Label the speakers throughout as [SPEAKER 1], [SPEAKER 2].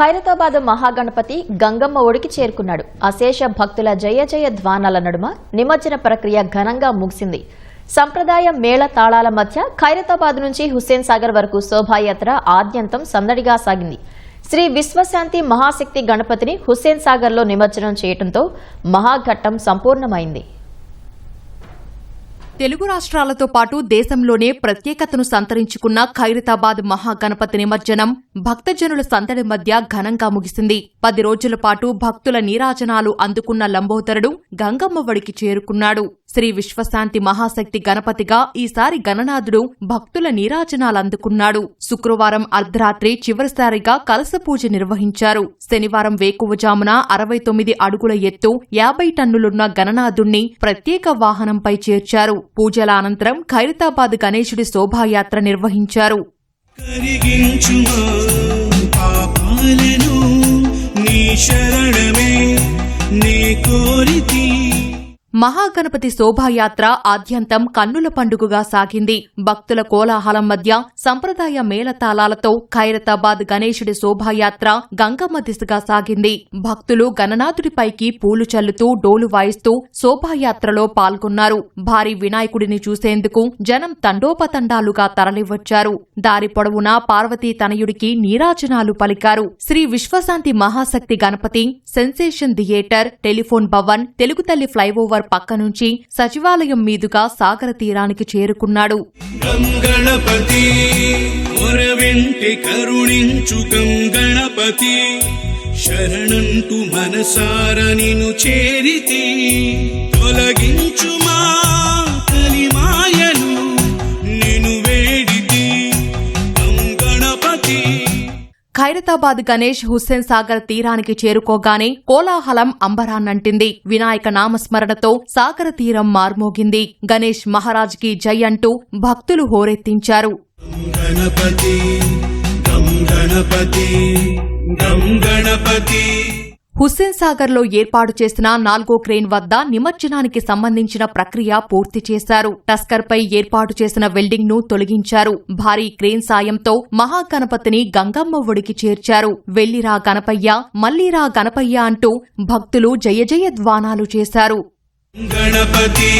[SPEAKER 1] ఖైరతాబాద్ మహాగణపతి గంగమ్మ ఒడికి చేరుకున్నాడు. అశేష భక్తుల జయ జయ ధ్వానాల నడుమ నిమజ్జన ప్రక్రియ ఘనంగా ముగిసింది. సంప్రదాయ మేళ తాళాల మధ్య ఖైరతాబాద్ నుంచి హుస్సేన్ సాగర్ వరకు శోభాయాత్ర ఆద్యంతం సందడిగా సాగింది. శ్రీ విశ్వశాంతి మహాశక్తి గణపతిని హుస్సేన్ సాగర్లో నిమజ్జనం చేయడంతో మహాఘట్టం సంపూర్ణమైంది.
[SPEAKER 2] తెలుగు రాష్ట్రాలతో పాటు దేశంలోనే ప్రత్యేకతను సంతరించుకున్న ఖైరతాబాద్ మహాగణపతి నిమజ్జనం భక్తజనుల సందడి మధ్య ఘనంగా ముగిసింది. పది రోజుల పాటు భక్తుల నీరాజనాలు అందుకున్న లంబోదరుడు గంగమ్మ వడికి చేరుకున్నాడు. శ్రీ విశ్వశాంతి మహాశక్తి గణపతిగా ఈసారి గణనాథుడు భక్తుల నీరాజనాలందుకున్నాడు. శుక్రవారం అర్ధరాత్రి చివరిసారిగా కలస పూజ నిర్వహించారు. శనివారం వేకువజామున అరవై తొమ్మిది అడుగుల ఎత్తు యాభై టన్నులున్న గణనాథుణ్ణి ప్రత్యేక వాహనంపై చేర్చారు. పూజల అనంతరం ఖైరతాబాద్ గణేశుడి శోభాయాత్ర నిర్వహించారు.
[SPEAKER 3] నీ శరణమే నే కోరితి
[SPEAKER 2] మహాగణపతి శోభాయాత్ర ఆద్యంతం కన్నుల పండుగగా సాగింది. భక్తుల కోలాహలం మధ్య సంప్రదాయ మేళతాళాలతో ఖైరతాబాద్ గణేశుడి శోభాయాత్ర గంగమ్మ దిశగా సాగింది. భక్తులు గణనాథుడిపైకి పూలు చల్లుతూ డోలు వాయిస్తూ శోభాయాత్రలో పాల్గొన్నారు. భారీ వినాయకుడిని చూసేందుకు జనం తండోపతండాలుగా తరలివచ్చారు. దారి పొడవునా పార్వతీ తనయుడికి నీరాజనాలు పలికారు. Sri Vishwashanti Mahashakti Ganapati sensation theatre telephone Bhavan Telugu Talli flyover పక్క నుంచి సచివాలయం మీదుగా సాగర తీరానికి చేరుకున్నాడు.
[SPEAKER 3] గంగణపతి మొరవింటి కరుణించు మనసార నిను చేరితి తొలగించుమా
[SPEAKER 2] ఖైరతాబాద్ గణేష్ హుస్సేన్ సాగర్ తీరానికి చేరుకోగానే కోలాహలం అంబరాన్నంటింది. వినాయక నామస్మరణతో సాగర తీరం మార్మోగింది. గణేష్ మహారాజ్కి జై అంటూ భక్తులు హోరెత్తించారు.
[SPEAKER 3] గణపతి గం గణపతి గం గణపతి.
[SPEAKER 2] హుస్సేన్ సాగర్లో ఏర్పాటు చేసిన నాల్గో క్రేన్ వద్ద నిమజ్జనానికి సంబంధించిన ప్రక్రియ పూర్తి చేశారు. టస్కర్పై ఏర్పాటు చేసిన వెల్డింగ్ను తొలగించారు. భారీ క్రేన్ సాయంతో మహాగణపతిని గంగమ్మ ఒడికి చేర్చారు. వెళ్ళిరా గణపయ్య మల్లిరా గణపయ్య అంటూ భక్తులు జయ జయ ధ్వానాలు చేశారు.
[SPEAKER 3] గణపతి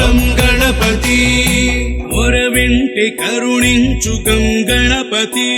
[SPEAKER 3] గణపతి కరుణించు గణపతి